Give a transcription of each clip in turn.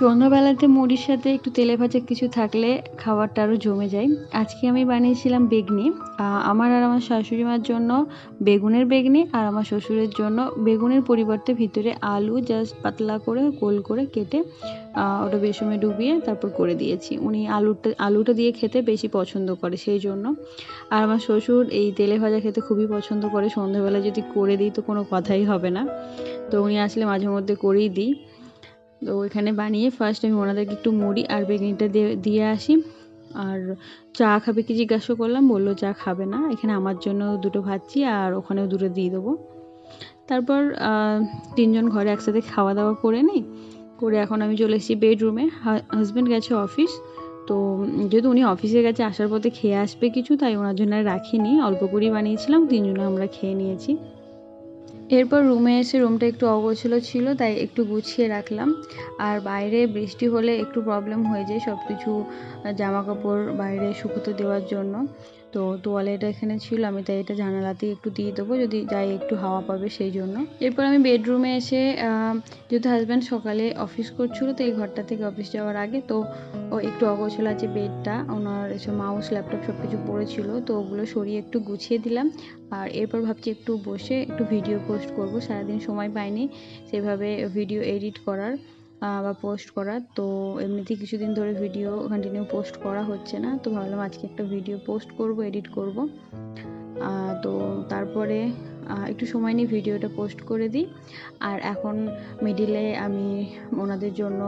সন্ধ্যাবেলাতে মুড়ির সাথে একটু তেলে ভাজা কিছু থাকলে খাবারটা আরও জমে যায়। আজকে আমি বানিয়েছিলাম বেগনি। আমার আর আমার শাশুড়ি মার জন্য বেগুনের বেগনি আর আমার শ্বশুরের জন্য বেগুনের পরিবর্তে ভিতরে আলু জাস্ট পাতলা করে, গোল করে কেটে ওটা বেসনে ডুবিয়ে তারপর করে দিয়েছি। উনি আলুটা আলুটা দিয়ে খেতে বেশি পছন্দ করে সেই জন্য। আর আমার শ্বশুর এই তেলে ভাজা খেতে খুবই পছন্দ করে। সন্ধ্যাবেলা যদি করে দিই তো কোনো কথাই হবে না। তো উনি আসলে মাঝে মধ্যে করেই দিই। তো এখানে বানিয়ে ফার্স্ট আমি ওনাদেরকে একটু মুড়ি আর বেগনিটা দিয়ে আসি। আর চা খাবে কি জিজ্ঞাসা করলাম, বলল চা খাবে না। এখানে আমার জন্য দুটো ভাজছি আর ওখানেও দুটো দিয়ে দেবো। তারপর তিনজন ঘরে একসাথে খাওয়া দাওয়া করে নিই। করে এখন আমি চলে এসেছি বেডরুমে। হাজব্যান্ড গেছে অফিস তো যেহেতু উনি অফিসে গেছে, আসার পথে খেয়ে আসবে কিছু, তাই ওনার জন্য রাখিনি। অল্প করেই বানিয়েছিলাম, তিনজনে আমরা খেয়ে নিয়েছি। এরপর রুমে এসে রুমটা একটু অগোছলো ছিল, তাই একটু গুছিয়ে রাখলাম। আর বাইরে বৃষ্টি হলে একটু প্রবলেম হয়ে যায় সব কিছু জামা কাপড় বাইরে শুকোতে দেওয়ার জন্য। তো তোয়ালেট এখানে ছিল, আমি তাই এটা জানালাতেই একটু দিয়ে দেবো, যদি যাই একটু হাওয়া পাবে সেই জন্য। এরপর আমি বেডরুমে এসে যেহেতু হাজব্যান্ড সকালে অফিস করছিল, তো এই ঘরটা থেকে অফিস যাওয়ার আগে তো ও একটু অগোছল আছে বেডটা, ওনার এসব মাউস ল্যাপটপ সব কিছু পড়েছিল, তো ওগুলো সরিয়ে একটু গুছিয়ে দিলাম। আর এরপর ভাবছি একটু বসে একটু ভিডিও পোস্ট করব, সারাদিন সময় পাইনি সেভাবে ভিডিও এডিট করার। বা পোস্ট করার তো এমনিতেই কিছুদিন ধরে ভিডিও কন্টিনিউ পোস্ট করা হচ্ছে না। তো ভাবলাম আজকে একটা ভিডিও পোস্ট করব এডিট করব। তো তারপরে একটু সময় নিয়ে ভিডিওটা পোস্ট করে দিই। আর এখন মিডিলে আমি ওনাদের জন্য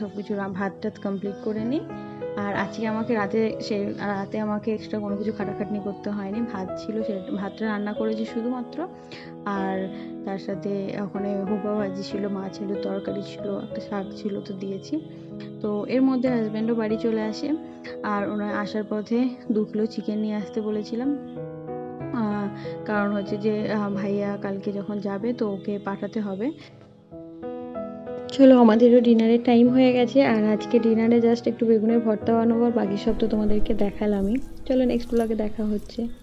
সব কিছু ভাত টাত কমপ্লিট করে নিই। আর আজকে আমাকে রাতে সে, রাতে আমাকে এক্সট্রা কোনো কিছু খাটাখাটনি করতে হয়নি। ভাত ছিল, সে ভাতটা রান্না করেছি শুধুমাত্র। আর তার সাথে ওখানে হুবা ভাজি ছিল মাছ ছিল, তরকারি ছিল, একটা শাক ছিল তো দিয়েছি। তো এর মধ্যে হাজব্যান্ডও বাড়ি চলে আসে। আর ওনার আসার পথে দু কিলো চিকেন নিয়ে আসতে বলেছিলাম। কারণ হচ্ছে যে ভাইয়া কালকে যখন যাবে তো ওকে পাঠাতে হবে। চলো, আমাদেরও ডিনারের টাইম হয়ে গেছে, আর আজকে ডিনারে জাস্ট একটু বেগুনের ভর্তা বানাবো, আর বাকি সব তো তোমাদেরকে দেখালামই। চলো নেক্সট ব্লগে দেখা হচ্ছে।